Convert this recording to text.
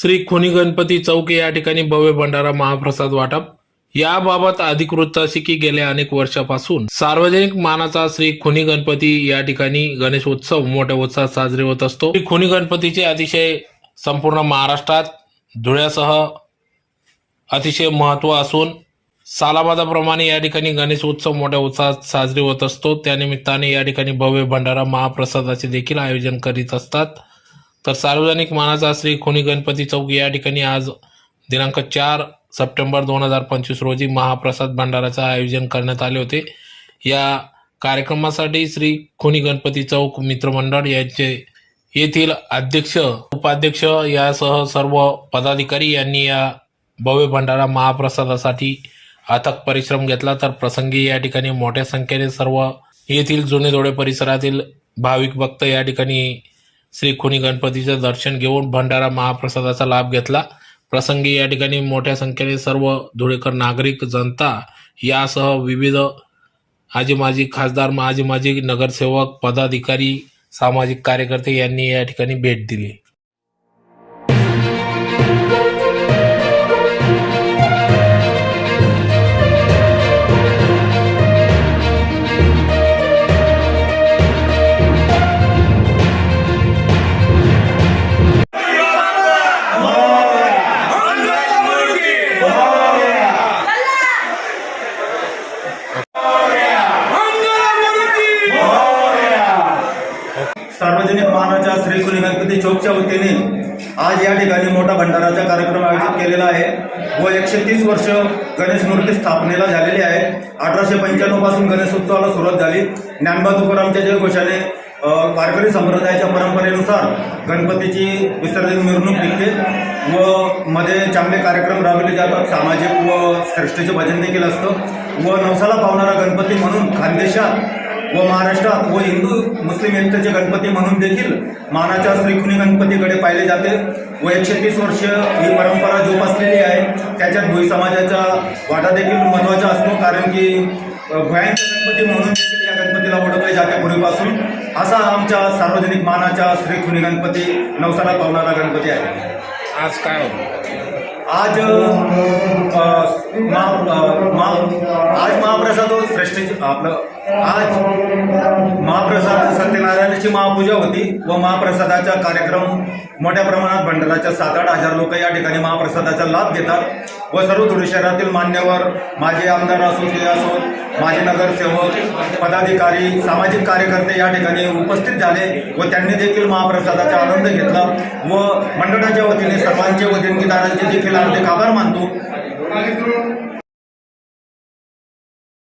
श्री खुनी गणपती चौक या ठिकाणी भव्य भंडारा महाप्रसाद वाटप. याबाबत अधिकृत अशी की गेल्या अनेक वर्षापासून सार्वजनिक मानाचा श्री खुनी गणपती या ठिकाणी गणेश उत्सव मोठ्या उत्साहात साजरे होत असतो. श्री खुनी गणपतीचे अतिशय संपूर्ण महाराष्ट्रात धुळ्यासह अतिशय महत्त्व असून सालाबादाप्रमाणे या ठिकाणी गणेश उत्सव मोठ्या उत्साहात साजरे होत असतो. त्यानिमित्ताने या ठिकाणी भव्य भंडारा महाप्रसादाचे देखील आयोजन करीत असतात. तर सार्वजनिक मानाचा श्री खुनी गणपती चौक या ठिकाणी आज दिनांक चार सप्टेंबर दोन हजार पंचवीस रोजी महाप्रसाद भंडाराचं आयोजन करण्यात आले होते. या कार्यक्रमासाठी श्री खुनी गणपती चौक मित्रमंडळ यांचे येथील अध्यक्ष उपाध्यक्ष यासह सर्व पदाधिकारी यांनी या भव्य भंडारा महाप्रसादासाठी अथक परिश्रम घेतला. तर प्रसंगी या ठिकाणी मोठ्या संख्येने सर्व येथील जुने जोडे परिसरातील भाविक भक्त या ठिकाणी श्री खुनी गणपतीचं दर्शन घेऊन भंडारा महाप्रसादाचा लाभ घेतला. प्रसंगी या ठिकाणी मोठ्या संख्येने सर्व धुळेकर नागरिक जनता यासह विविध आजी माजी खासदार माजी माजी नगरसेवक पदाधिकारी सामाजिक कार्यकर्ते यांनी या ठिकाणी भेट दिली. गणपती वतीने आज या ठिकाणी मोठा भंडाराचा कार्यक्रम आयोजित केलेला आहे. व एकशे तीस वर्ष गणेश मूर्ती स्थापनेला झालेली आहे. अठराशे पंच्याण्णवपासून गणेशोत्सवाला सुरुवात झाली. ज्ञानबा तुकारामच्या जयघोषाने घोषाने वारकरी संप्रदायाच्या परंपरेनुसार गणपतीची विसर्जन मिरवणूक निघते. व मध्ये चांगले कार्यक्रम राबवले जातात. सामाजिक व श्रेष्ठीचे भजन देखील असतं. व नवसाला पावणारा गणपती म्हणून खानदेशात व महाराष्ट्रात व हिंदू मुस्लिम एकतेचे गणपती म्हणून देखील मानाच्या श्रीखुनी गणपतीकडे पाहिले जाते. व एकशे तीस वर्ष ही परंपरा जोपासलेली आहे. त्याच्यात भोई समाजाचा वाटा देखील महत्त्वाचा असतो. कारण की अ, भुयांचे गणपती म्हणून देखील या गणपतीला ओळखले जाते पूर्वीपासून. असा आमच्या सार्वजनिक मानाच्या श्रीखुनी गणपती नवसाला पावणारा गणपती आहे. आज काय होतं? आज महा- आज महाप्रसाद श्रेष्ठ आपलं आज महाप्रसाद सत्यनारायणाची महापूजा होती व महाप्रसादाचा कार्यक्रम मोठ्या प्रमाणात भंडाराच्या सात आठ हजार लोक या ठिकाणी महाप्रसादाचा लाभ घेतात व सर्व धुळे शहरातील मान्यवर माझे आमदार असो ते असो माजी नगरसेवक पदाधिकारी सामाजिक कार्यकर्ते या ठिकाणी उपस्थित झाले व त्यांनी देखील महाप्रसादाचा आनंद घेतला व मंडळाच्या वतीने सर्वांचे व देणगीदारांचे देखील हार्दिक आभार मानतो.